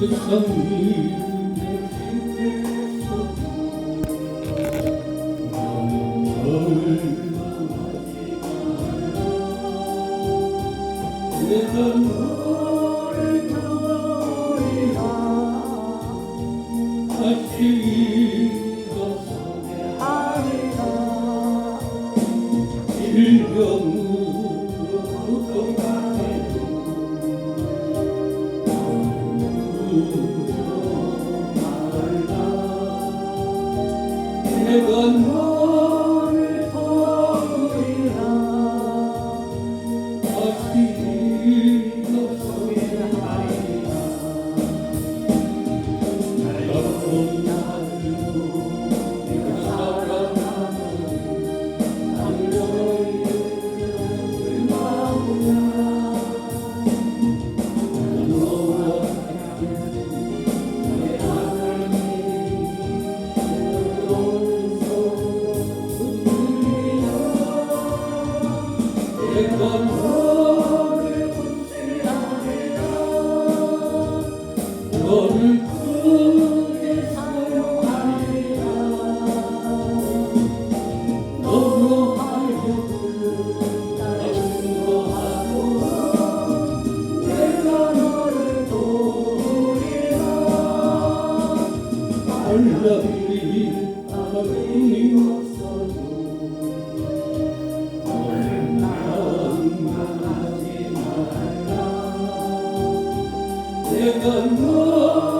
세 내가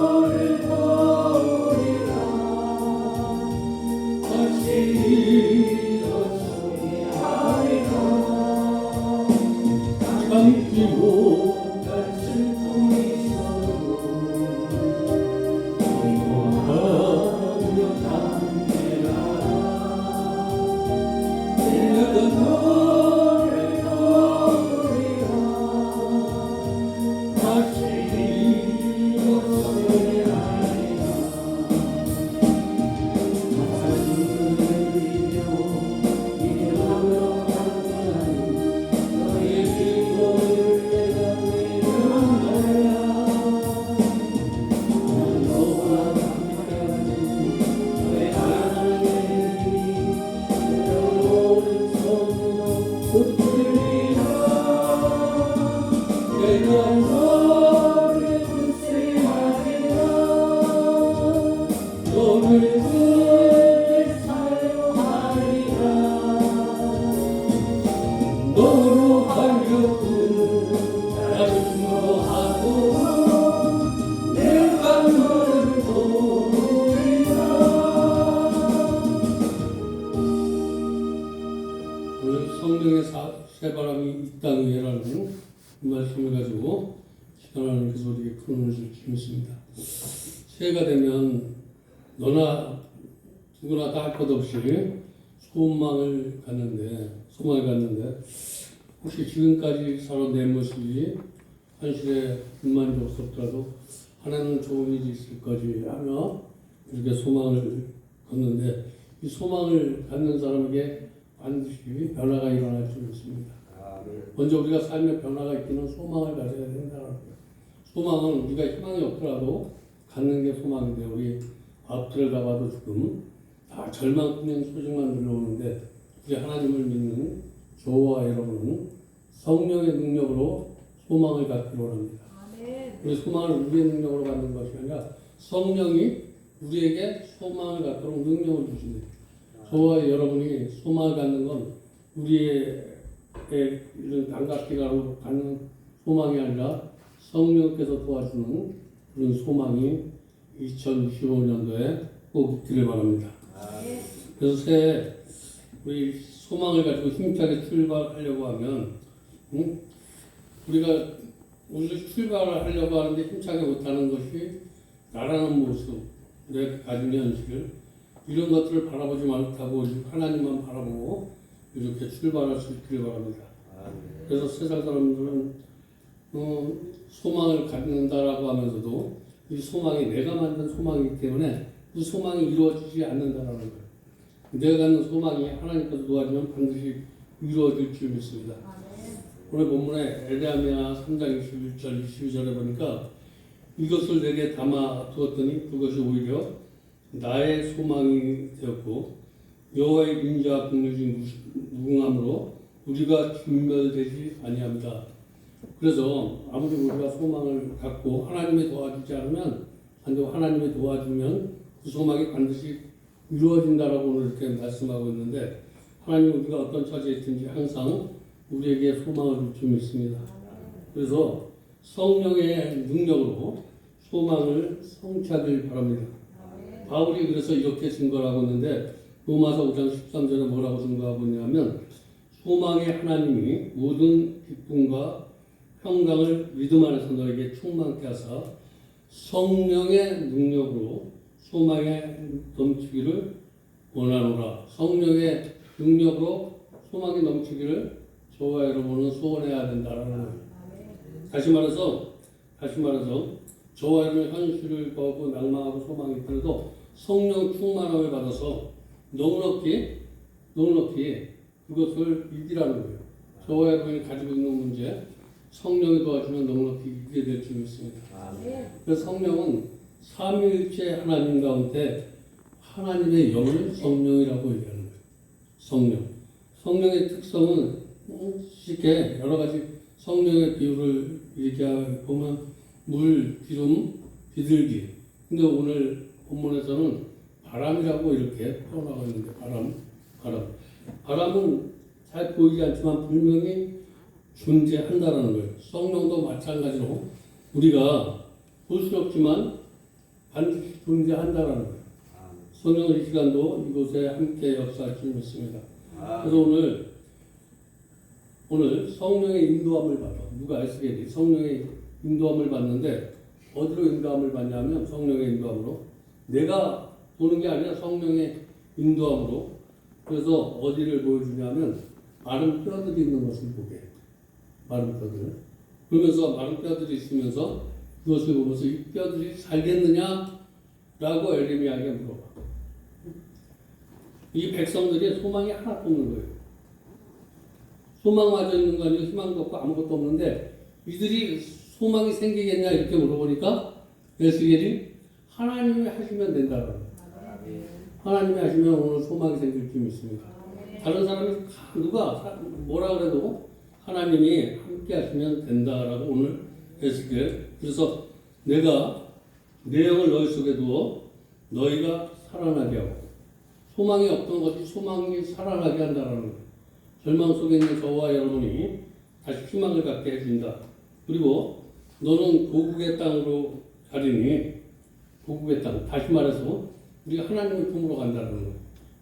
소망을 갖는데 혹시 지금까지 살아온 내 모습이 현실에 불만족스럽더라도 하나는 좋은 일이 있을 거지 하며 이렇게 소망을 갖는데 이 소망을 갖는 사람에게 반드시 변화가 일어날 줄 믿습니다. 먼저 우리가 삶에 변화가 있기는 소망을 가져야 된다는 거예요. 소망은 우리가 희망이 없더라도 갖는 게 소망인데 우리 앞들을 가봐도 지금 다 절망뿐인 소식만 들려오는데 우리 하나님을 믿는 저와 여러분은 성령의 능력으로 소망을 갖기 원합니다. 우리 소망을 우리의 능력으로 갖는 것이 아니라 성령이 우리에게 소망을 갖도록 능력을 주신다. 저와 여러분이 소망을 갖는 건 우리의 이런 감각기가로 갖는 소망이 아니라 성령께서 도와주는 그런 소망이 2025년도에 꼭 있기를 바랍니다. 그래서 새해 우리 소망을 가지고 힘차게 출발하려고 하면 응? 우리가 우리 출발을 하려고 하는데 힘차게 못하는 것이 나라는 모습, 내 가진 현실 이런 것들을 바라보지 못하고 하나님만 바라보고 이렇게 출발할 수 있기를 바랍니다. 그래서 세상 사람들은 어, 소망을 갖는다라고 하면서도 이 소망이 내가 만든 소망이기 때문에 그 소망이 이루어지지 않는다라는 거예요. 내가 갖는 소망이 하나님께서 도와주면 반드시 이루어질 줄 믿습니다. 오늘 본문에 에레미야 3장 21절 22절에 보니까 이것을 내게 담아 두었더니 그것이 오히려 나의 소망이 되었고 여호와의 인자 국률이 무궁함으로 우리가 진멸되지 아니합니다. 그래서 아무리 우리가 소망을 갖고 하나님의 도와주지 않으면 안 되고 하나님의 도와주면 그 소망이 반드시 이루어진다라고 오늘 이렇게 말씀하고 있는데 하나님 우리가 어떤 처지에 있든지 항상 우리에게 소망을 줄줄 믿습니다. 그래서 성령의 능력으로 소망을 성취하길 바랍니다. 바울이 그래서 이렇게 증거하고 있는데 로마서 5장 13절에 뭐라고 증거하고 있냐면 소망의 하나님이 모든 기쁨과 평강을 믿음 안에서 너에게 충만케 하사 성령의 능력으로 소망에 넘치기를 원하노라. 성령의 능력으로 소망이 넘치기를 저와 여러분은 소원해야 된다라는 거예요. 다시 말해서 다시 말해서 저와 여러분의 현실을 보고 낭망하고 소망이 있더라도 성령 충만함을 받아서 넉넉히 넉넉히 그것을 이기라는 거예요. 저와 여러분이 가지고 있는 문제 성령이 도와주면 넉넉히 이기게 될 줄 믿습니다. 그래서 성령은 삼위일체 하나님 가운데 하나님의 영을 성령이라고 얘기하는 거예요. 성령. 성령의 특성은 음, 쉽게 여러 가지 성령의 비유를 얘기해 보면 물, 기름, 비둘기. 근데 오늘 본문에서는 바람이라고 이렇게 표현하고 있는데 바람, 바람. 바람은 잘 보이지 않지만 분명히 존재한다는 거예요. 성령도 마찬가지로 우리가 볼 수 없지만 반드시 존재한다는 거예요. 성령의 이 시간도 이곳에 함께 역사할 줄 믿습니다. 그래서 오늘 오늘 성령의 인도함을 받아 누가 에스겔이 성령의 인도함을 받는데 어디로 인도함을 받냐면 성령의 인도함으로 내가 보는 게 아니라 성령의 인도함으로 그래서 어디를 보여주냐면 마른 뼈들이 있는 것을 보게. 마른 뼈들 그러면서 마른 뼈들이 있으면서 그것을 보면서 이 뼈들이 살겠느냐 라고 에레미야에게 물어봐. 이 백성들이 소망이 하나도 없는 거예요. 소망마저 있는 거 아니고 희망도 없고 아무것도 없는데 이들이 소망이 생기겠냐 이렇게 물어보니까 에스겔이 하나님이 하시면 된다는 거예요. 하나님이 하시면 오늘 소망이 생길 줄 믿습니다. 다른 사람이 다 누가 사- 뭐라 그래도 하나님이 함께 하시면 된다라고 오늘 에스겔 그래서 내가 내 영을 너희 속에 두어 너희가 살아나게 하고 소망이 없던 것이 소망이 살아나게 한다라는 거예요. 절망 속에 있는 저와 여러분이 다시 희망을 갖게 해준다. 그리고 너는 고국의 땅으로 가리니 고국의 땅 다시 말해서 우리가 하나님의 품으로 간다는 거예요.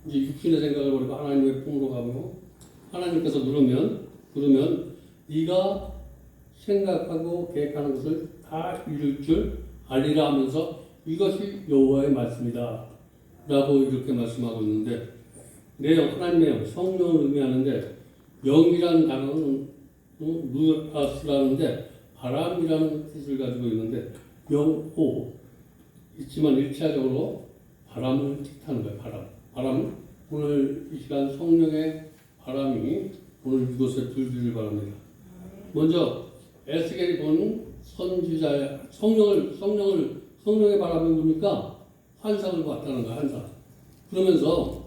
이제 육신의 생각을 버리고 하나님의 품으로 가고 하나님께서 누르면 그러면 네가 생각하고 계획하는 것을 다 이룰 줄 알리라 하면서 이것이 여호와의 말씀이다. 라고 이렇게 말씀하고 있는데 내용 하나님의 영, 성령을 의미하는데 영이라는 단어는 어, 루아스라는데 바람이라는 뜻을 가지고 있는데 영호 있지만 일차적으로 바람을 뜻하는 거예요. 바람. 바람 오늘 이 시간 성령의 바람이 오늘 이곳에 불기를 바랍니다. 먼저 에스겔이 본 선지자의 성령을 성령을 성령의 바람이 뭡니까? 환상을 봤다는 거야 환상. 그러면서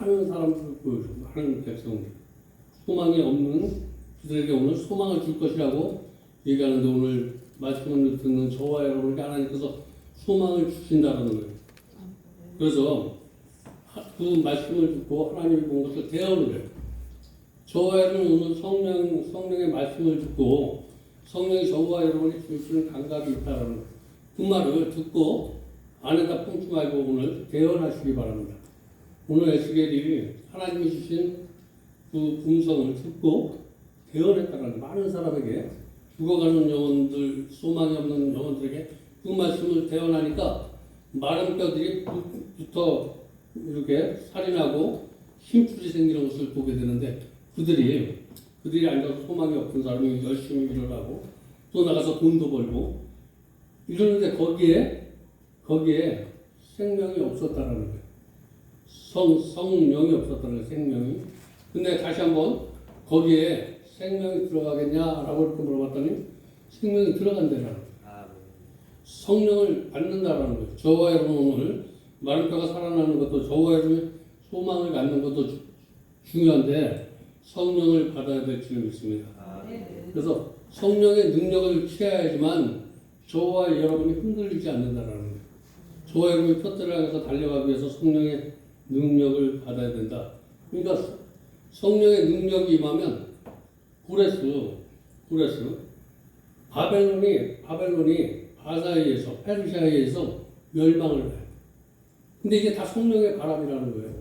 많은 사람들을 보여줘 많은 백성들 소망이 없는 그들에게 오늘 소망을 줄 것이라고 얘기하는데 오늘 말씀을 듣는 저와 여러분에게 하나님께서 소망을 주신다는 거예요. 그래서 하- 그 말씀을 듣고 하나님이 본 것을 대언을 해요. 저와 여러분 오늘 성령, 성령의 말씀을 듣고 성령이 저와 여러분이 주시는 감각이 있다는 거예요. 그 말을 듣고 안에다 품지 말고 오늘 대언하시기 바랍니다. 오늘 에스겔이 하나님이 주신 그 음성을 듣고 대언했다는 많은 사람에게 죽어가는 영혼들, 소망이 없는 영혼들에게 그 말씀을 대언하니까 마른 뼈들이 붙- 붙어 이렇게 살인하고 힘줄이 생기는 것을 보게 되는데 그들이 그들이 앉아서 소망이 없는 사람이 열심히 일어나고 또 나가서 돈도 벌고 이러는데 거기에 거기에 생명이 없었다는 거예요. 성 성령이 없었다는 거예요. 생명이. 근데 다시 한번 거기에 생명이 들어가겠냐라고 이렇게 물어봤더니 생명이 들어간다는 거예요. 성령을 받는다라는 거예요. 저와 여러분 오늘 마른 뼈가 살아나는 것도 저와 여러분이 소망을 갖는 것도 주- 중요한데 성령을 받아야 될 줄을 믿습니다. 그래서 성령의 능력을 취해야지만 저와 여러분이 흔들리지 않는다라는 거예요. 저와 여러분이 표대를 향해서 달려가기 위해서 성령의 능력을 받아야 된다. 그러니까 성령의 능력이 임하면 구레스, 구레스, 바벨론이 바벨론이 바사에서 페르시아에서 멸망을 해요. 근데 이게 다 성령의 바람이라는 거예요.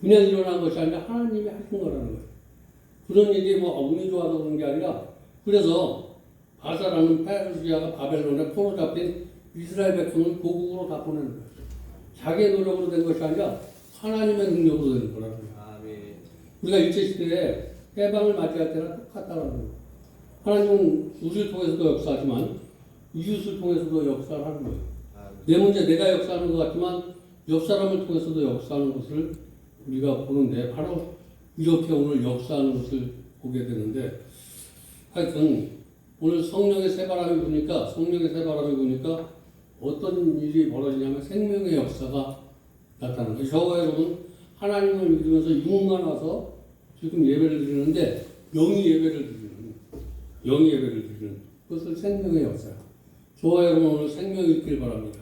그냥 일어난 것이 아니라 하나님이 하신 거라는 거예요. 그런 일이 뭐 운이 좋아서 그런 게 아니라 그래서 바사라는 페르시아가 바벨론에 포로 잡힌 이스라엘 백성을 고국으로 다 보내는 거예요. 자기의 노력으로 된 것이 아니라 하나님의 능력으로 된 거라는 거예요. 아멘. 우리가 일제시대에 해방을 맞이할 때랑 똑같다는 거예요. 하나님은 우리를 통해서도 역사하지만 이웃을 통해서도 역사를 하는 거예요. 아멘. 내 문제 내가 역사하는 것 같지만 옆 사람을 통해서도 역사하는 것을 우리가 보는데 바로 이렇게 오늘 역사하는 것을 보게 되는데 하여튼 오늘 성령의 새바람이 부니까 성령의 새바람이 부니까 어떤 일이 벌어지냐면 생명의 역사가 나타나는. 저와 여러분 하나님을 믿으면서 육만 와서 지금 예배를 드리는데 영이 예배를 드리는 영이 예배를 드리는 그것을 생명의 역사예요. 저와 여러분 오늘 생명이 있길 바랍니다.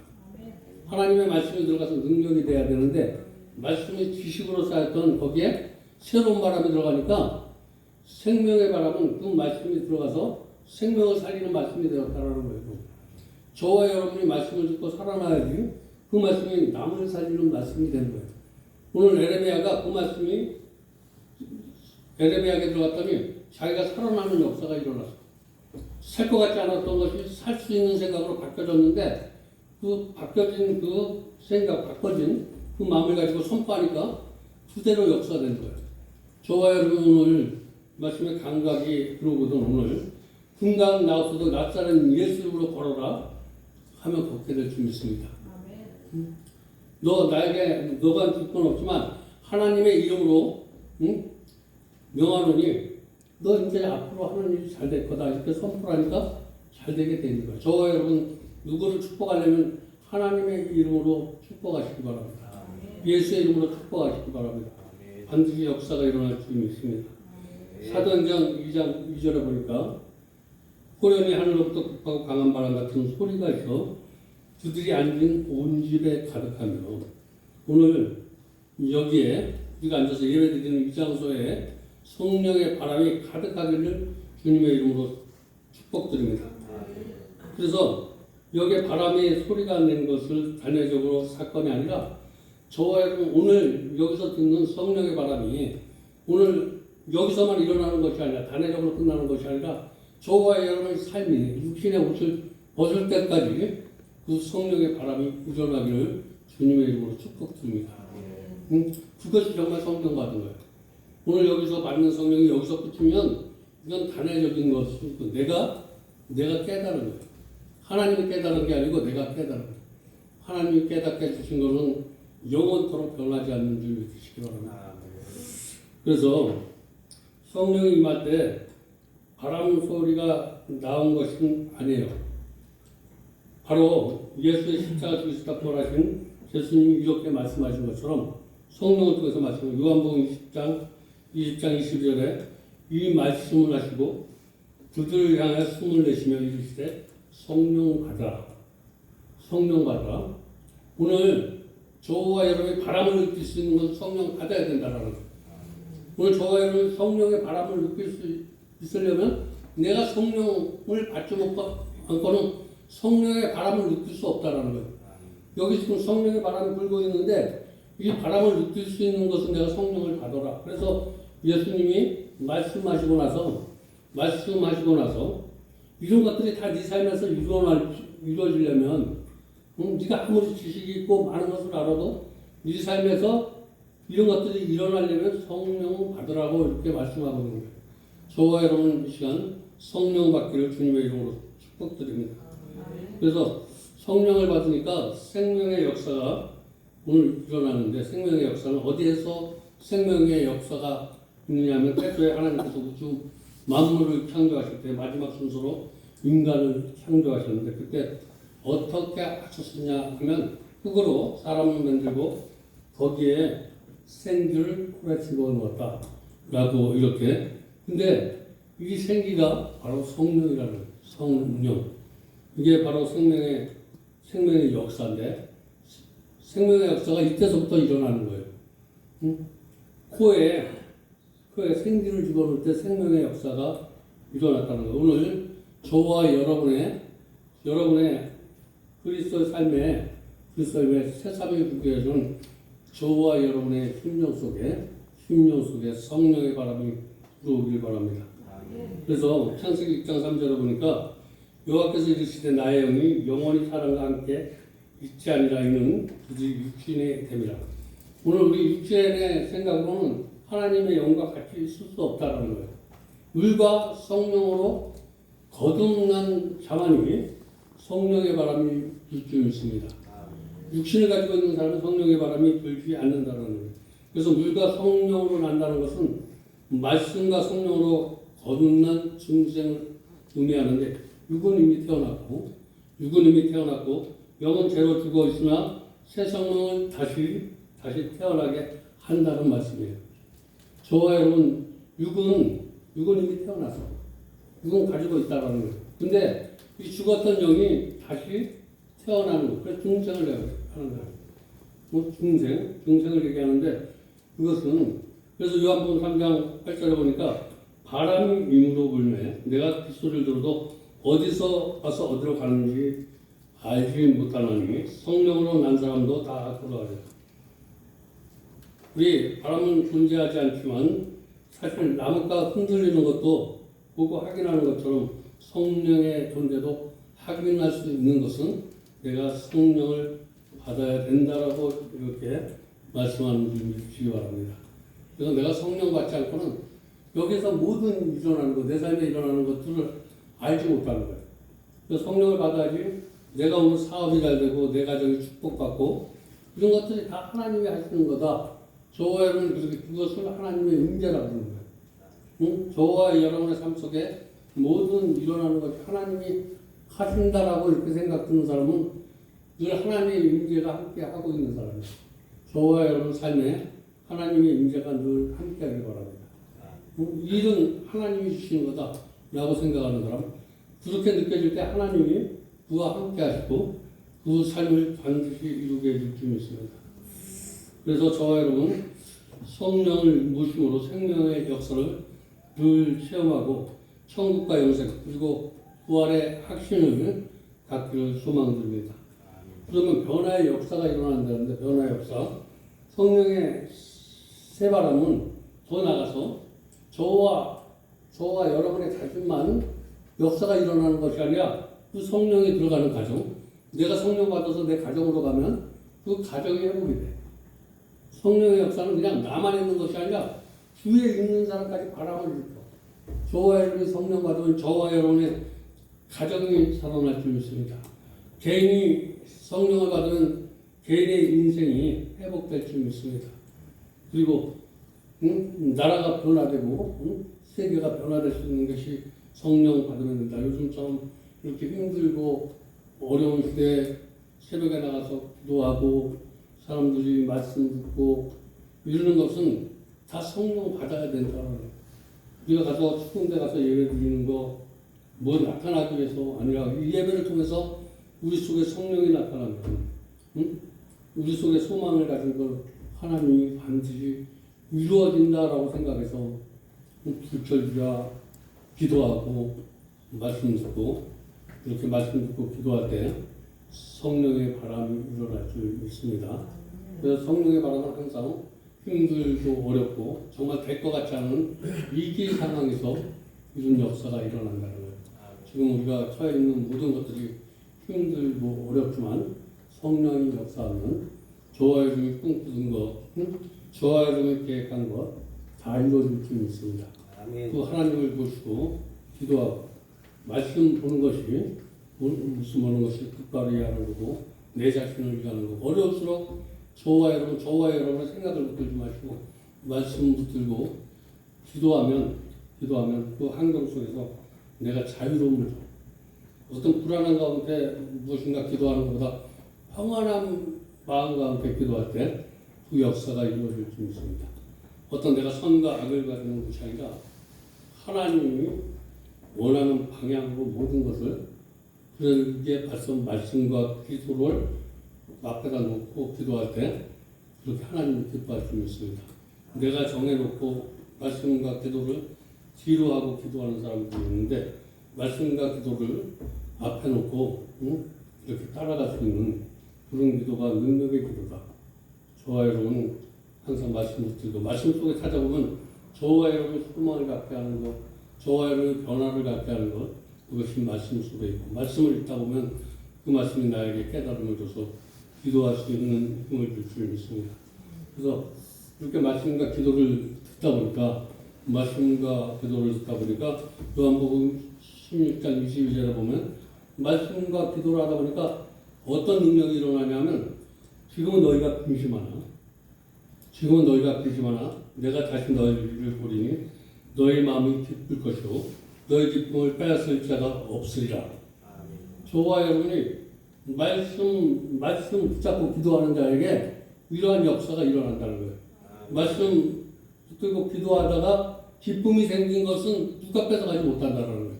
하나님의 말씀이 들어가서 능력이 돼야 되는데 말씀이 지식으로 쌓였던 거기에 새로운 바람이 들어가니까 생명의 바람은 그 말씀이 들어가서 생명을 살리는 말씀이 되었다라는 거예요. 저와 여러분이 말씀을 듣고 살아나야지 그 말씀이 남을 살리는 말씀이 되는 거예요. 오늘 에레미야가 그 말씀이 에레미야에 들어갔더니 자기가 살아나는 역사가 일어났어. 살 것 같지 않았던 것이 살 수 있는 생각으로 바뀌어졌는데 그 바뀌어진 그 생각, 바꿔진 그 마음을 가지고 선포하니까 그대로 역사된 거예요. 저와 여러분 오늘 말씀에 감각이 들어오거든 오늘 금강 나왔어도 낯사는 예수 이름으로 걸어라 하면 걷게 될 줄 믿습니다. 너 나에게 너가 줄건 없지만 하나님의 이름으로 응? 명하노니 너 이제 앞으로 하는 일이 잘 될 거다 이렇게 선포하니까 잘 되게 되는 거예요. 저와 여러분 누구를 축복하려면 하나님의 이름으로 축복하시기 바랍니다. 예수의 이름으로 축복하시기 바랍니다. 반드시 역사가 일어날 줄 믿습니다. 사도행전 2장 2절에 보니까 호련히 하늘로부터 급하고 강한 바람 같은 소리가 있어 그들이 앉은 온 집에 가득하며 오늘 여기에 우리가 앉아서 예배드리는 이 장소에 성령의 바람이 가득하기를 주님의 이름으로 축복드립니다. 그래서 여기에 바람이 소리가 낸 것을 단회적으로 사건이 아니라 저와 여러분 오늘 여기서 듣는 성령의 바람이 오늘 여기서만 일어나는 것이 아니라 단회적으로 끝나는 것이 아니라 저와 여러분의 삶이 육신의 옷을 벗을 때까지 그 성령의 바람이 일어나기를 주님의 이름으로 축복드립니다. 음, 그것이 정말 성령 받은 거예요. 오늘 여기서 받는 성령이 여기서 끝이면 이건 단회적인 것이고 내가 내가 깨달은 거예요. 하나님이 깨달은 게 아니고 내가 깨달은 거예요. 하나님이 깨닫게 해주신 것은 영원토록 변하지 않는 줄 믿으시기 바랍니다. 그래서 성령이 임할 때 바람 소리가 나온 것은 아니에요. 바로 예수의 십자가 죽에서 답돌하신 예수님이 이렇게 말씀하신 것처럼 성령을 통해서 말씀 요한복음 20장 20장 21절에 이 말씀을 하시고 그들을 향해 숨을 내쉬며 이르시되 성령 받아라 성령 받아라 오늘 저와 여러분이 바람을 느낄 수 있는 것은 성령 받아야 된다는 거예요 오늘 저와 여러분 성령의 바람을 느낄 수 있으려면 내가 성령을 받지 못고 않고는 성령의 바람을 느낄 수 없다라는 거예요. 여기 지금 성령의 바람이 불고 있는데 이 바람을 느낄 수 있는 것은 내가 성령을 받아라. 그래서 예수님이 말씀하시고 나서 말씀하시고 나서 이런 것들이 다 네 삶에서 이루어지려면 응? 네가 아무리 지식이 있고 많은 것을 알아도 네 삶에서 이런 것들이 일어나려면 성령 받으라고 이렇게 말씀하고 있는 거예요. 저와 여러분 이 시간 성령 받기를 주님의 이름으로 축복드립니다. 그래서 성령을 받으니까 생명의 역사가 오늘 일어나는데 생명의 역사는 어디에서 생명의 역사가 있느냐면 태초에 하나님께서 우주 만물을 창조하실 때 마지막 순서로 인간을 창조하셨는데 그때 어떻게 하셨느냐 하면 흙으로 사람을 만들고 거기에 생기를 홀에 집어 넣었다. 라고 이렇게. 근데 이 생기가 바로 성령이라는. 성령. 이게 바로 생명의, 생명의 역사인데 생명의 역사가 이때서부터 일어나는 거예요. 응? 코에, 코에 생기를 집어넣을 때 생명의 역사가 일어났다는 거예요. 오늘 저와 여러분의, 여러분의 그리스도의 삶에, 그리스도의 새삼이 구겨준 저와 여러분의 심령 속에, 심령 속에 성령의 바람이 들어오길 바랍니다. 그래서 창세기 6장 3절에 보니까 여호와께서 이르시되 나의 영이 영원히 사람과 함께 있지 아니라 이는 그들이 육신의 됨이라. 오늘 우리 육신의 생각으로는 하나님의 영과 같이 있을 수 없다라는 거예요. 물과 성령으로 거듭난 자만이 성령의 바람이 불줄 있습니다. 육신을 가지고 있는 사람은 성령의 바람이 불지 않는다는 거예요. 그래서 물과 성령으로 난다는 것은 말씀과 성령으로 거듭난 중생을 의미하는데 육은 이미 태어났고 육은 이미 태어났고 영은 죄로 죽어 있으나 새 성령을 다시 다시 태어나게 한다는 말씀이에요. 저와 여러분 육은 육은 이미 태어났어. 육은 가지고 있다라는 거예요. 근데 이 죽었던 영이 다시 태어나는 거. 그래서 중생을 하는 거예요. 뭐 중생, 중생을 얘기하는데 그것은 그래서 요한복음 3장 8절에 보니까 바람이 임으로 불매 내가 빗소리를 들어도 어디서 와서 어디로 가는지 알지 못하노니 성령으로 난 사람도 다 그러하리라. 우리 바람은 존재하지 않지만 사실 나무가 흔들리는 것도 보고 확인하는 것처럼 성령의 존재도 확인할 수 있는 것은 내가 성령을 받아야 된다라고 이렇게 말씀하는 주시기 바랍니다. 그래서 내가 성령 받지 않고는 여기서 모든 일어나는 것, 내 삶에 일어나는 것들을 알지 못하는 거예요. 그래서 성령을 받아야지 내가 오늘 사업이 잘 되고 내 가정이 축복받고 이런 것들이 다 하나님이 하시는 거다. 저와 여러분 그렇게 그것을 하나님의 임재라고 하는 거예요. 응? 저와 여러분의 삶 속에 모든 일어나는 것이 하나님이 하신다라고 이렇게 생각하는 사람은 늘 하나님의 임재가 함께 하고 있는 사람이에요. 저와 여러분 삶에 하나님의 임재가 늘 함께 하길 바랍니다. 응? 일은 하나님이 주시는 거다라고 생각하는 사람 그렇게 느껴질 때 하나님이 그와 함께 하시고 그 삶을 반드시 이루게 해줄 줄 믿습니다. 그래서 저와 여러분 성령을 무심으로 생명의 역사를 늘 체험하고 천국과 영생 그리고 부활의 확신을 갖기를 소망드립니다. 그러면 변화의 역사가 일어난다는데 변화의 역사 성령의 새바람은 더 나가서 저와 저와 여러분의 자신만 역사가 일어나는 것이 아니라 그 성령이 들어가는 가정 내가 성령 받아서 내 가정으로 가면 그 가정이 회복이 돼. 성령의 역사는 그냥 나만 있는 것이 아니라 주위에 있는 사람까지 바람을 일으켜. 저와 여러분이 성령 받으면 저와 여러분의 가정이 살아날 줄 믿습니다. 개인이 성령을 받으면 개인의 인생이 회복될 줄 믿습니다. 그리고 응? 나라가 변화되고 응? 세계가 변화될 수 있는 것이 성령 받으면 된다. 요즘처럼 이렇게 힘들고 어려운 시대에 새벽에 나가서 기도하고 사람들이 말씀 듣고 이러는 것은 다 성령 받아야 된다는. 우리가 가서 축구대 가서 예배 드리는 거 뭐 나타나기 위해서 아니라 이 예배를 통해서 우리 속에 성령이 나타나는 거예요. 응? 우리 속에 소망을 가진 걸 하나님이 반드시 이루어진다라고 생각해서 불철주야 기도하고 말씀 듣고 이렇게 말씀 듣고 기도할 때 성령의 바람이 일어날 줄 믿습니다. 그래서 성령의 바람은 항상 힘들고 어렵고 정말 될 것 같지 않은 위기 상황에서 이런 역사가 일어난다는 거예요. 지금 우리가 처해 있는 모든 것들이 힘들고 어렵지만 성령이 역사하면 저와 여러분이 꿈꾸는 것, 응? 저와 여러분이 계획한 것 다 이루어질 줄 믿습니다. 아멘. 그 하나님을 보시고 기도하고 말씀 보는 것이 무슨 보는 것이 끝발이 하는 거고 내 자신을 위하는 거고 어려울수록 저와 여러분 저와 여러분의 생각을 붙들지 마시고 말씀 붙들고 기도하면 기도하면 그 환경 속에서 내가 자유로움을 줘. 어떤 불안한 가운데 무엇인가 기도하는 것보다 평안한 마음 가운데 기도할 때 그 역사가 이루어질 수 있습니다. 어떤 내가 선과 악을 가리는 것이 아니라 하나님이 원하는 방향으로 모든 것을 그러기에 발전 말씀과 기도를 앞에다 놓고 기도할 때 그렇게 하나님이 기뻐할 수 있습니다. 내가 정해놓고 말씀과 기도를 뒤로 하고 기도하는 사람들이 있는데 말씀과 기도를 앞에 놓고 응? 이렇게 따라갈 수 있는 그런 기도가 능력의 기도다. 저와 여러분 항상 말씀 붙들고 말씀 속에 찾아보면 저와 여러분 소망을 갖게 하는 것, 저와 여러분 변화를 갖게 하는 것 그것이 말씀 속에 있고 말씀을 읽다 보면 그 말씀이 나에게 깨달음을 줘서 기도할 수 있는 힘을 줄수 믿습니다. 그래서 이렇게 말씀과 기도를 듣다 보니까 말씀과 기도를 듣다 보니까 요한복음 16장 22절에 보면 말씀과 기도를 하다 보니까 어떤 능력이 일어나냐면 지금은 너희가 근심하나 지금은 너희가 근심하나 내가 다시 너희를 보리니 너희 마음이 기쁠 것이요. 너희 기쁨을 빼앗을 자가 없으리라. 저와 여러분이 말씀 말씀 붙잡고 기도하는 자에게 이러한 역사가 일어난다는 거예요. 말씀 붙들고 기도하다가 기쁨이 생긴 것은 누가 뺏어가지 못한다는 거예요.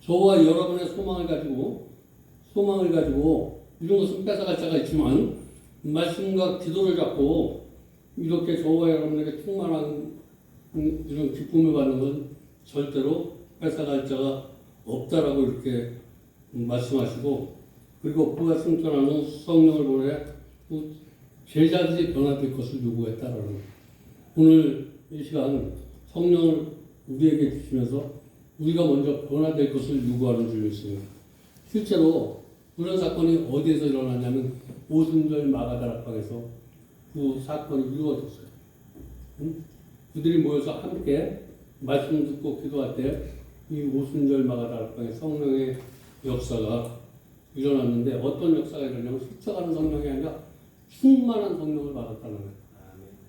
저와 여러분의 소망을 가지고 소망을 가지고 이런 것은 뺏어갈 자가 있지만 말씀과 기도를 잡고 이렇게 저와 여러분에게 충만한 음, 이런 기쁨을 받는 건 절대로 뺏어갈 자가 없다라고 이렇게 말씀하시고 그리고 그가 승천하는 성령을 보내 그 제자들이 변화될 것을 요구했다라는. 오늘 이 시간 성령을 우리에게 주시면서 우리가 먼저 변화될 것을 요구하는 줄 믿습니다. 실제로 그런 사건이 어디에서 일어났냐면 오순절 마가다락방에서 그 사건이 이루어졌어요. 응? 그들이 모여서 함께 말씀 듣고 기도할 때 이 오순절 마가다락방에 성령의 역사가 일어났는데 어떤 역사가 일어나냐면 스쳐가는 성령이 아니라 충만한 성령을 받았다는 거예요.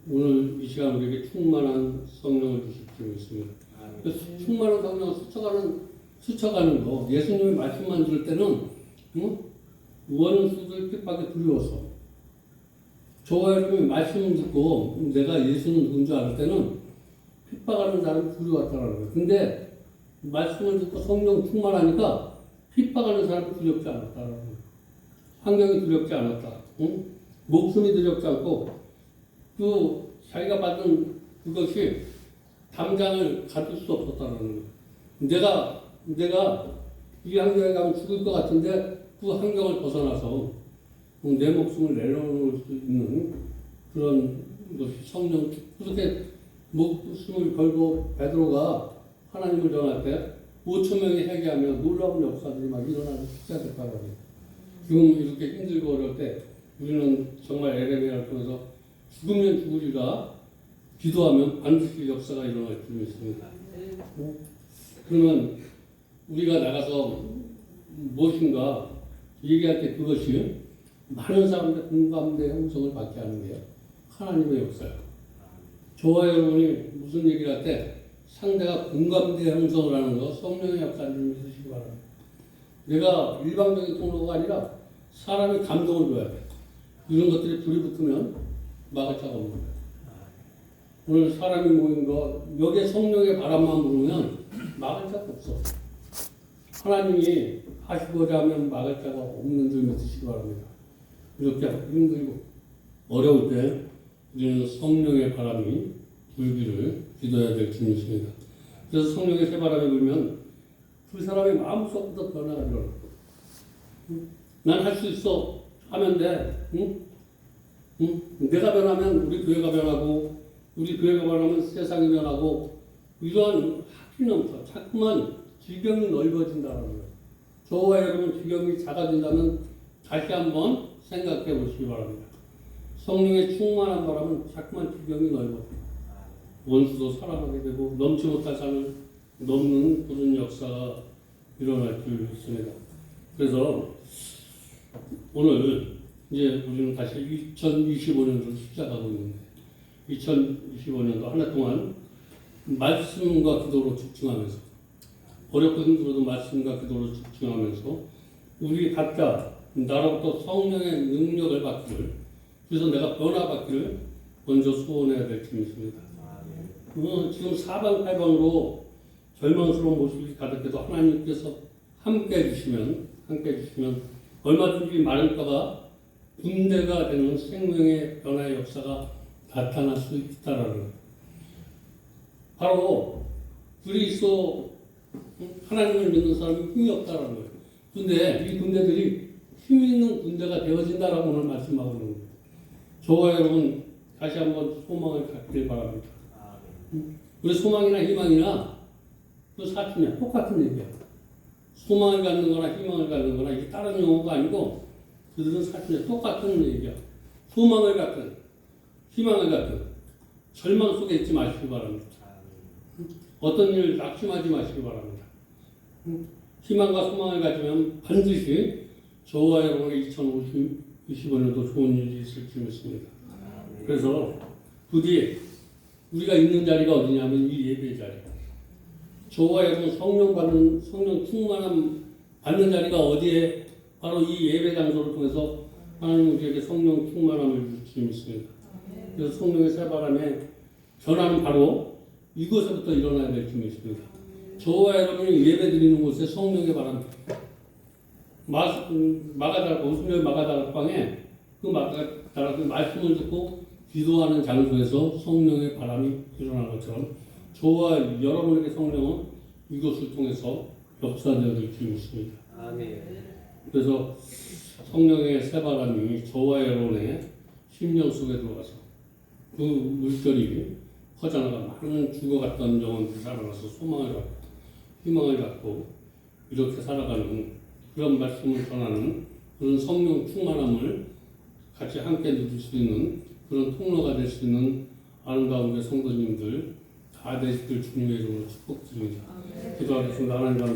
오늘 이 시간 우리에게 충만한 성령을 주실 줄 믿습니다. 그래서 충만한 성령을 스쳐가는 스쳐가는 거 예수님의 말씀만 들을 때는 응? 원수들 핍박에 두려워서 저와 여러분이 말씀 듣고 내가 예수는 누군 줄 알을 때는 핍박하는 사람이 두려웠다는 거예요. 근데 말씀을 듣고 성령 충만하니까 핍박하는 사람이 두렵지 거예요. 환경이 두렵지 않았다. 응? 목숨이 두렵지 않고 그 자기가 받은 그것이 담장을 가질 수 없었다는 거예요. 내가 내가 이 환경에 가면 죽을 것 같은데 그 환경을 벗어나서 내 목숨을 내려놓을 수 있는 그런 것이 성령 그렇게 목숨을 걸고 베드로가 하나님을 전할 때 5천 명이 회개하며 놀라운 역사들이 막 일어나기 시작했다고 해요. 지금 이렇게 힘들고 어려울 때 우리는 정말 에레미야를 통해서 죽으면 죽으리라 기도하면 반드시 역사가 일어날 줄 믿습니다. 그러면 우리가 나가서 무엇인가 얘기할 때 그것이 많은 사람들의 공감대 형성을 받게 하는 게 하나님의 역사예요. 저와 여러분이 무슨 얘기를 할 때 상대가 공감대 형성을 하는 거 성령의 역사를 믿으시기 바랍니다. 내가 일방적인 통로가 아니라 사람이 감동을 줘야 돼. 이런 것들이 불이 붙으면 막을 자가 없는 거예요. 오늘 사람이 모인 거 여기에 성령의 바람만 부르면 막을 자가 없어. 하나님이 하시고자 하면 막을 자가 없는 줄 믿으시기 바랍니다. 이렇게 힘들고 어려울 때 우리는 성령의 바람이 불기를 기도해야 될줄 믿습니다. 그래서 성령의 새 바람이 불면 그 사람의 마음속부터 변화가 일어나. 난할 수 있어 하면 돼. 응? 응? 내가 변하면 우리 교회가 변하고 우리 교회가 변하면 세상이 변하고 이러한 넘쳐 자꾸만 지경이 넓어진다는 거예요. 저와 여러분 지경이 작아진다면 다시 한번 생각해 보시기 바랍니다. 성령의 충만한 바람은 자꾸만 지경이 넓어져요. 원수도 살아가게 되고 넘지 못할 산을 넘는 그런 역사가 일어날 줄 믿습니다. 그래서 오늘 이제 우리는 다시 2025년도를 시작하고 있는데 2025년도 한 해 동안 말씀과 기도로 집중하면서 어렵고 힘들어도 말씀과 기도로 집중하면서 우리 각자 나로부터 성령의 능력을 받기를 그래서 내가 변화받기를 먼저 소원해야 될 점입니다. 어, 지금 사방팔방으로 절망스러운 모습이 가득해도 하나님께서 함께 해주시면 함께 해주시면 얼마든지 마른가가 분대가 되는 생명의 변화의 역사가 나타날 수 있다라는 거예요. 바로 그리스도 하나님을 믿는 사람이 힘이 없다라는 거예요. 근데 이 군대들이 힘 있는 군대가 되어진다라고 오늘 말씀하고 있는 거예요. 저와 여러분 다시 한번 소망을 갖길 바랍니다. 우리 소망이나 희망이나 그 사실이야 똑같은 얘기야. 소망을 갖는 거나 희망을 갖는 거나 이게 다른 용어가 아니고 그들은 사실이야 똑같은 얘기야. 소망을 갖든 희망을 갖든 절망 속에 있지 마시기 바랍니다. 어떤 일을 낙심하지 마시기 바랍니다. 희망과 소망을 가지면 반드시 저와 여러분의 2025년도 좋은 일이 있을 줄 믿습니다. 그래서 부디 우리가 있는 자리가 어디냐면 이 예배 자리. 저와 여러분 성령 받는 성령 충만함 받는 자리가 어디에 바로 이 예배 장소를 통해서 하나님 우리에게 성령 충만함을 주실 줄 믿습니다. 그래서 성령의 새바람에 전하는 바로 이곳에부터 일어나야 될 줄 믿습니다. 저와 여러분이 예배 드리는 곳에 성령의 바람 마, 음, 마가다락 오순절 마가다락방에 그 마가다락 말씀을 듣고 기도하는 장소에서 성령의 바람이 일어난 것처럼 저와 여러분에게 성령은 이것을 통해서 역사되어야 될줄 믿습니다. 아멘. 그래서 성령의 새 바람이 저와 여러분의 심령 속에 들어가서 그 물결이 퍼져나가 많은 죽어갔던 영혼들이 살아나서 소망을 갖고 희망을 갖고 이렇게 살아가는 그런 말씀을 전하는 그런 성령 충만함을 같이 함께 누릴 수 있는 그런 통로가 될 수 있는 아름다운 우리 성도님들 다 되시길 주님의 이름으로 축복드립니다. 기도하겠습니다. 하나님